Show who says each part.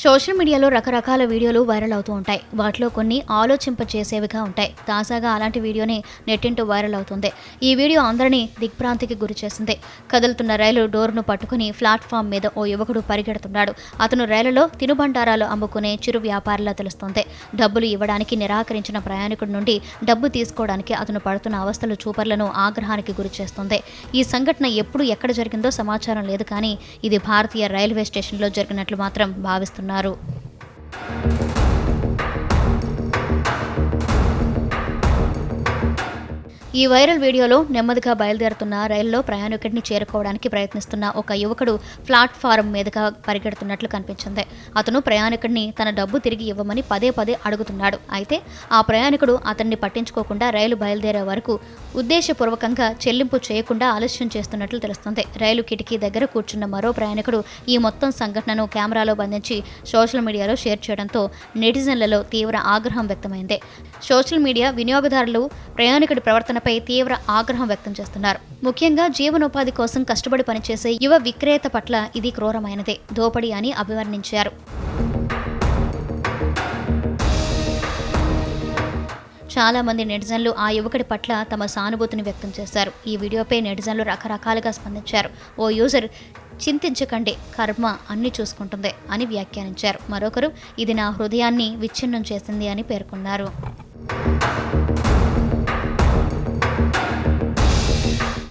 Speaker 1: Social మీడియాలో రకరకాల వీడియోలు వైరల్ అవుతూ ఉంటాయి. వాటిలో కొన్ని ఆలోచింపచేసేవిగా ఉంటాయి. తాజాగా అలాంటి వీడియోని నెట్టింటూ వైరల్ అవుతుంది. ఈ వీడియో అందరినీ దిగ్భ్రాంతికి గురి చేసింది. కదులుతున్న రైలు డోర్ను పట్టుకుని ప్లాట్ఫామ్ మీద ఓ యువకుడు పరిగెడుతున్నాడు. అతను రైలులో తినుబండారాలు అమ్ముకునే చిరు వ్యాపారిలా తెలుస్తుంది. డబ్బులు ఇవ్వడానికి నిరాకరించిన ప్రయాణికుడి నుండి డబ్బు తీసుకోవడానికి అతను పడుతున్న అవస్థలు చూపర్లను ఆగ్రహానికి గురి చేస్తుంది. ఈ సంఘటన ఎప్పుడు ఎక్కడ జరిగిందో సమాచారం లేదు కానీ ఇది భారతీయ రైల్వే స్టేషన్లో జరిగినట్లు మాత్రం భావిస్తున్నారు పేర్కొన్నారు ఈ వైరల్ వీడియోలో నెమ్మదిగా బయలుదేరుతున్న రైల్లో ప్రయాణికుడిని చేరుకోవడానికి ప్రయత్నిస్తున్న ఒక యువకుడు ప్లాట్ఫారం మీదుగా పరిగెడుతున్నట్లు కనిపించింది. అతను ప్రయాణికుడిని తన డబ్బు తిరిగి ఇవ్వమని పదే పదే అడుగుతున్నాడు. అయితే ఆ ప్రయాణికుడు అతన్ని పట్టించుకోకుండా రైలు బయలుదేరే వరకు ఉద్దేశపూర్వకంగా చెల్లింపు చేయకుండా ఆలస్యం చేస్తున్నట్లు తెలుస్తుంది. రైలు కిటికీ దగ్గర కూర్చున్న మరో ప్రయాణికుడు ఈ మొత్తం సంఘటనను కెమెరాలో బంధించి సోషల్ మీడియాలో షేర్ చేయడంతో నెటిజన్లలో తీవ్ర ఆగ్రహం వ్యక్తమైంది. సోషల్ మీడియా వినియోగదారులు ప్రయాణికుడి ప్రవర్తన ప్రవర్తనపై తీవ్ర ఆగ్రహం వ్యక్తం చేస్తున్నారు. ముఖ్యంగా జీవనోపాధి కోసం కష్టపడి పనిచేసే యువ విక్రేత పట్ల ఇది క్రూరమైనదే దోపిడీ అని అభివర్ణించారు. చాలా మంది నెటిజన్లు ఆ యువకుడి పట్ల తమ సానుభూతిని వ్యక్తం చేశారు. ఈ వీడియోపై నెటిజన్లు రకరకాలుగా స్పందించారు. ఓ యూజర్ చింతించకండి కర్మ అన్ని చూసుకుంటుంది అని వ్యాఖ్యానించారు. మరొకరు ఇది నా హృదయాన్ని విచ్ఛిన్నం చేసింది అని పేర్కొన్నారు.